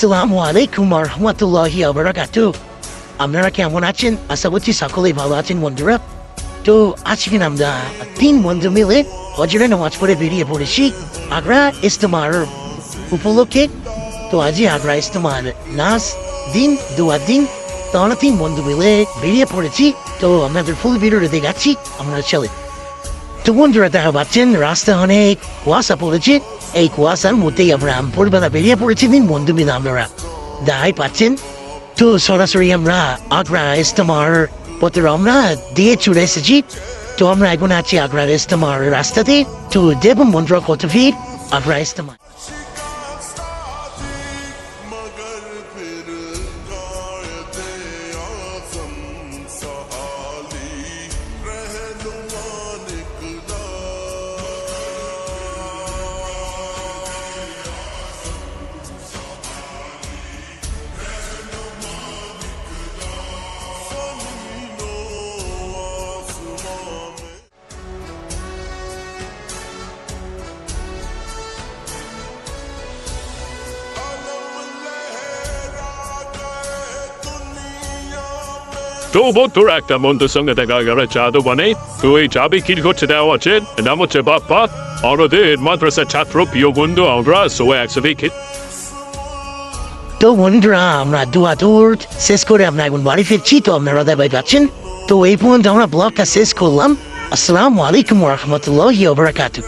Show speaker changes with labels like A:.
A: আসসালামু আলাইকুম রহমতুল্লাহি আবরাকাতু আপনারা কেমন আছেন আশা করছি সকলেই ভালো আছেন বন্ধুরা তো আজকে আমরা তিন বন্ধু মিলে হজরে নামাজ পড়ে বেরিয়ে পড়েছি আগ্রা ইস্তেমার উপলক্ষে তো আজই আগ্রা ইস্তেমার নাচ দিন দুয়ার দিন তো আমরা তিন বন্ধু মিলে বেরিয়ে পড়েছি তো আপনাদের ফুল ভিডিওটা দেখাচ্ছি আমরা চলে তো বন্ধুরা দেখা পাচ্ছেন রাস্তা অনেক কুয়াশা পড়েছে এই কুয়াশার মধ্যেই আমরা ভোরবেলা বেরিয়ে পড়েছি দিন বন্ধু মিলে আপনারা দেখাই পাচ্ছেন তো সরাসরি আমরা আগ্রা ইস্তেমার পথে আমরা দিয়ে চলে এসেছি তো আমরা এখন আছি আগ্রা ইস্তেমার রাস্তাতে তো দেব বন্ধুরা কত ভিড় আগ্রা ইস্তেমার
B: তো বন্ধুরা, একটা বন্ধুর সঙ্গে দেখা গেল জাদু বানে তুই যাবি কি করছে দেওয়া আছে? নাম হচ্ছে বাপ্পা। আমাদের মাদ্রাসার ছাত্র, প্রিয় বন্ধু, আমরা সবাই একসাথে
A: তো বন্ধুরা, আমরা দুয়া দূর শেষ করে আমরা এখন বাড়ি ফিরছি। তো আপনারা দেখাই পাচ্ছেন তো এই পর্যন্ত আমরা ব্লগটা শেষ করলাম। আসসালামু আলাইকুম রহমতুল্লাহ বারাকাতু